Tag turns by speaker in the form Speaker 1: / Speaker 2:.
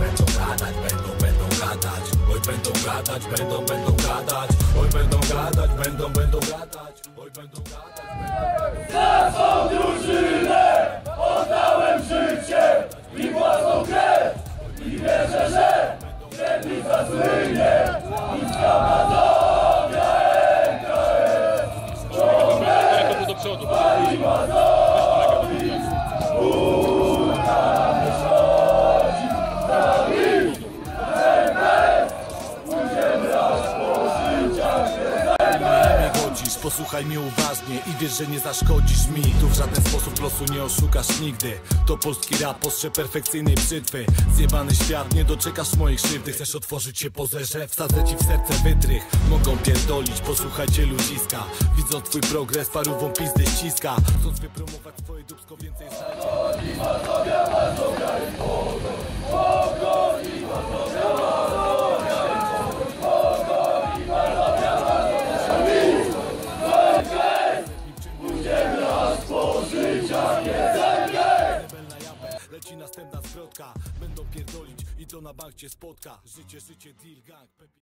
Speaker 1: będą gadać, będą, będą gadać Oj będą gadać, będą, będą gadać Oj będą gadać, będą, będą gadać Oj będą gadać
Speaker 2: Lekko do przodu.
Speaker 1: nie godzisz, posłuchaj mnie uważnie i wiesz, że nie zaszkodzisz mi. Tu w żaden sposób losu nie oszukasz nigdy. To polski rap, postrze perfekcyjnej brzytwy Zjebany świat, nie doczekasz moich krzywdy. Chcesz otworzyć się pozerze, wsadzę ci w serce wytrych. Mogą pierdolić, posłuchajcie ludziska. Widzą twój progres, parówą pizdy ściska. Chcąc wypromować swoje dubsko więcej znajdzie leci następna zwrotka. Będą pierdolić i to na bank cię spotka. Życie, życie, deal, gang, pepi-